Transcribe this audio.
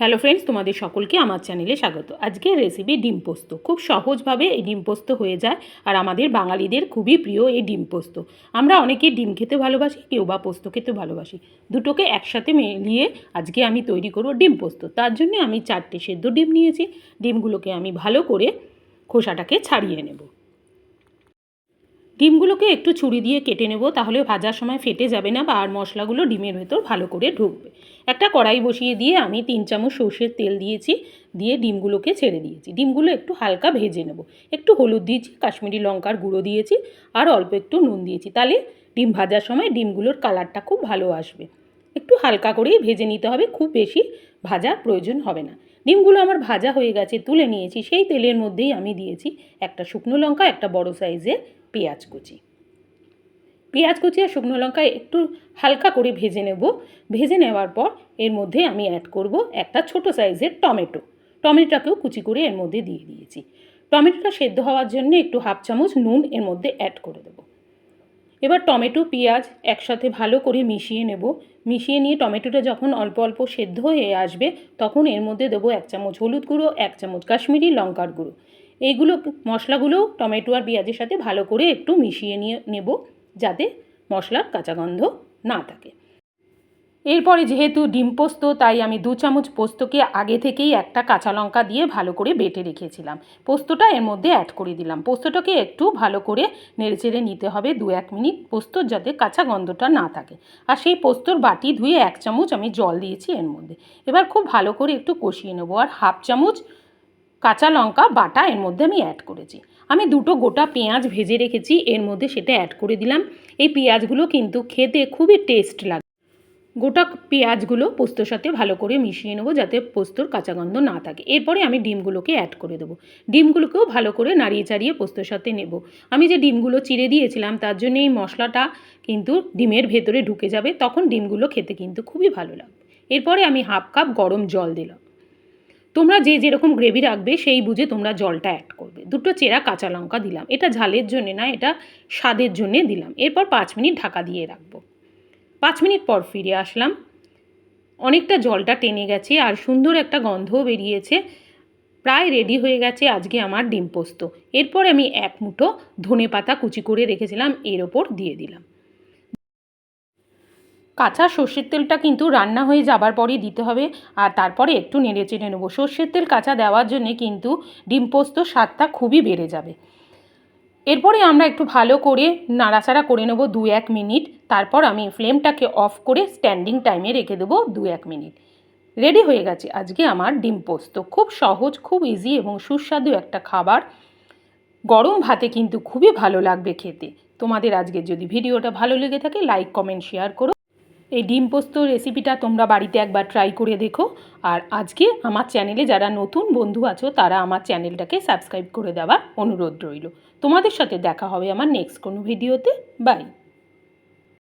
Hello friends তোমাদের সকলকে আমার চ্যানেলে স্বাগত। আজকে রেসিপি ডিম পোস্ত। খুব সহজভাবে এই ডিম পোস্ত হয়ে যায় আর আমাদের বাঙালিদের খুবই প্রিয় এই ডিম পোস্ত। আমরা অনেকে ডিম খেতে ভালোবাসি, কেউ বা পোস্ত খেতে ভালোবাসি। দুটোকে একসাথে মিলিয়ে আজকে আমি তৈরি করব ডিম পোস্ত। তার জন্য আমি চারটে সেদ্ধ ডিম নিয়েছি। ডিমগুলোকে আমি ভালো করে খোসাটাকে ছাড়িয়ে নেব। ডিমগুলোকে একটু ছুরি দিয়ে কেটে নেব, তাহলে ভাজার সময় ফেটে যাবে না বা আর মশলাগুলো ডিমের ভেতর ভালো করে ঢুকবে। একটা কড়াই বসিয়ে দিয়ে আমি তিন চামচ সর্ষের তেল দিয়েছি, দিয়ে ডিমগুলোকে ছেড়ে দিয়েছি। ডিমগুলো একটু হালকা ভেজে নেব। একটু হলুদ দিয়েছি, কাশ্মীরি লঙ্কার গুঁড়ো দিয়েছি, আর অল্প একটু নুন দিয়েছি। তাহলে ডিম ভাজার সময় ডিমগুলোর কালারটা খুব ভালো আসবে। একটু হালকা করেই ভেজে নিতে হবে, খুব বেশি ভাজার প্রয়োজন হবে না। ডিমগুলো আমার ভাজা হয়ে গেছে, তুলে নিয়েছি, সেই তেলের মধ্যেই আমি দিয়েছি একটা শুকনো লঙ্কা, একটা বড় সাইজের পেঁয়াজ কুচি। পেঁয়াজ কুচি আর শুকনো লঙ্কা একটু হালকা করে ভেজে নেব। ভেজে নেওয়ার পর এর মধ্যে আমি অ্যাড করব একটা ছোট সাইজের টমেটো। টমেটোটাকেও কুচি করে এর মধ্যে দিয়ে দিয়েছি। টমেটোটা সেদ্ধ হওয়ার জন্য একটু হাফ চামচ নুন এর মধ্যে অ্যাড করে দেবো। এবার টমেটো, পেঁয়াজ একসাথে ভালো করে মিশিয়ে নেব। মিশিয়ে নিয়ে টমেটোটা যখন অল্প অল্প সেদ্ধ হয়ে আসবে, তখন এর মধ্যে দেবো এক চামচ হলুদ গুঁড়ো, এক চামচ কাশ্মীরি লঙ্কার গুঁড়ো। এইগুলো মশলাগুলো টমেটো আর পেঁয়াজের সাথে ভালো করে একটু মিশিয়ে নিয়ে নেব, যাতে মশলার কাঁচা গন্ধ না থাকে। এরপরে যেহেতু ডিম পোস্ত, তাই আমি দু চামচ পোস্তকে আগে থেকেই একটা কাঁচা লঙ্কা দিয়ে ভালো করে বেটে রেখেছিলাম। পোস্তটা এর মধ্যে অ্যাড করে দিলাম। পোস্তটাকে একটু ভালো করে নেড়েচেড়ে নিতে হবে দু এক মিনিট পোস্তর যাতে কাঁচা গন্ধটা না থাকে। আর সেই পোস্তর বাটি ধুয়ে এক চামচ আমি জল দিয়েছি এর মধ্যে। এবার খুব ভালো করে একটু কষিয়ে নেব। আর হাফ চামচ কাঁচা লঙ্কা বাটা এর মধ্যে আমি অ্যাড করেছি। আমি দুটো গোটা পেঁয়াজ ভেজে রেখেছি, এর মধ্যে সেটা অ্যাড করে দিলাম। এই পেঁয়াজগুলো কিন্তু খেতে খুবই টেস্ট লাগে। গোটা পেঁয়াজগুলো পোস্তর সাথে ভালো করে মিশিয়ে নেব যাতে পোস্তর কাঁচা গন্ধ না থাকে। এরপরে আমি ডিমগুলোকে অ্যাড করে দেবো। ডিমগুলোকেও ভালো করে নাড়িয়ে চাড়িয়ে পোস্তর সাথে নেব। আমি যে ডিমগুলো চিড়ে দিয়েছিলাম, তার জন্য এই মশলাটা কিন্তু ডিমের ভেতরে ঢুকে যাবে, তখন ডিমগুলো খেতে কিন্তু খুবই ভালো লাগবে। এরপরে আমি হাফ কাপ গরম জল দিলাম। তোমরা যে যেরকম গ্রেভি রাখবে, সেই বুঝে তোমরা জলটা অ্যাড করবে। দুটো চেরা কাঁচা লঙ্কা দিলাম। এটা ঝালের জন্যে না, এটা স্বাদের জন্যে দিলাম। এরপর পাঁচ মিনিট ঢাকা দিয়ে রাখব। পাঁচ মিনিট পর ফিরে আসলাম। অনেকটা জলটা টেনে গেছে আর সুন্দর একটা গন্ধও বেরিয়েছে। প্রায় রেডি হয়ে গেছে আজকে আমার ডিম পোস্ত। এরপর আমি এক মুঠো ধনে পাতা কুচি করে রেখেছিলাম, এর ওপর দিয়ে দিলাম। কাঁচা সর্ষের তেলটা কিন্তু রান্না হয়ে যাবার পরেই দিতে হবে আর তারপরে একটু নেড়ে চেড়ে নেব। সর্ষের তেল কাঁচা দেওয়ার জন্যে কিন্তু ডিম পোস্ত স্বাদটা খুবই বেড়ে যাবে। এরপরে আমরা একটু ভালো করে নাড়াচাড়া করে নেব দু এক মিনিট। তারপর আমি ফ্লেমটাকে অফ করে স্ট্যান্ডিং টাইমে রেখে দেবো দু এক মিনিট। রেডি হয়ে গেছে আজকে আমার ডিম পোস্ত। খুব সহজ, খুব ইজি এবং সুস্বাদু একটা খাবার। গরম ভাতে কিন্তু খুবই ভালো লাগবে খেতে। তোমাদের আজকে যদি ভিডিওটা ভালো লেগে থাকে লাইক কমেন্ট শেয়ার করো। এই ডিম পোস্ত রেসিপিটা তোমরা বাড়িতে একবার ট্রাই করে দেখো। আর আজকে আমার চ্যানেলে যারা নতুন বন্ধু আছো, তারা আমার চ্যানেলটাকে সাবস্ক্রাইব করে দেওয়ার অনুরোধ রইল। তোমাদের সাথে দেখা হবে আমার নেক্সট কোনো ভিডিওতে বাই